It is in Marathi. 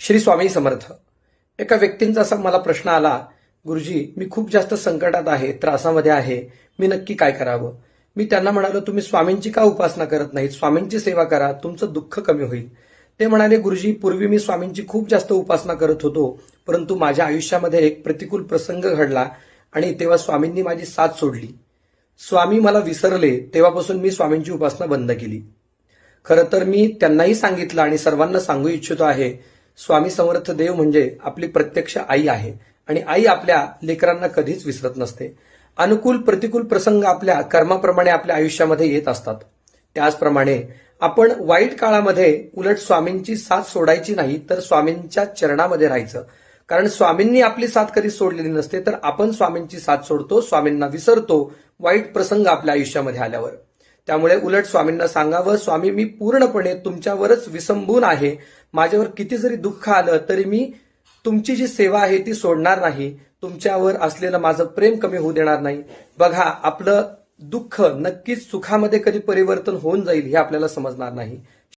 श्री स्वामी समर्थ. एका व्यक्तींचा असा मला प्रश्न आला गुरुजी मी खूप जास्त संकटात आहे त्रासामध्ये आहे मी नक्की काय करावं? मी त्यांना म्हणालो तुम्ही स्वामींची का उपासना करत नाहीत? स्वामींची सेवा करा तुमचं दुःख कमी होईल. ते म्हणाले गुरुजी पूर्वी मी स्वामींची खूप जास्त उपासना करत होतो परंतु माझ्या आयुष्यामध्ये एक प्रतिकूल प्रसंग घडला आणि तेव्हा स्वामींनी माझी साथ सोडली. स्वामी मला विसरले तेव्हापासून मी स्वामींची उपासना बंद केली. खरं तर मी त्यांनाही सांगितलं आणि सर्वांना सांगू इच्छितो आहे स्वामी समर्थ देव म्हणजे आपली प्रत्यक्ष आई आहे. आणि आई आपल्या लेकरांना कधीच विसरत नसते. अनुकूल प्रतिकूल प्रसंग आपल्या कर्माप्रमाणे आपल्या आयुष्यामध्ये येत असतात. त्याचप्रमाणे आपण वाईट काळामध्ये उलट स्वामींची साथ सोडायची नाही तर स्वामींच्या चरणामध्ये राहायचं. कारण स्वामींनी आपली साथ कधी सोडलेली नसते तर आपण स्वामींची साथ सोडतो स्वामींना विसरतो वाईट प्रसंग आपल्या आयुष्यामध्ये आल्यावर. त्यामुळे उलट स्वामींना सांगावं स्वामी मी पूर्णपणे तुमच्यावरच विसंबून आहे. माझ्यावर किती जरी दुःख आलं तरी मी तुमची जी सेवा आहे ती सोडणार नाही. तुमच्यावर असलेलं माझं प्रेम कमी होऊ देणार नाही. बघा आपलं दुःख नक्कीच सुखामध्ये कधी परिवर्तन होऊन जाईल हे आपल्याला समजणार नाही.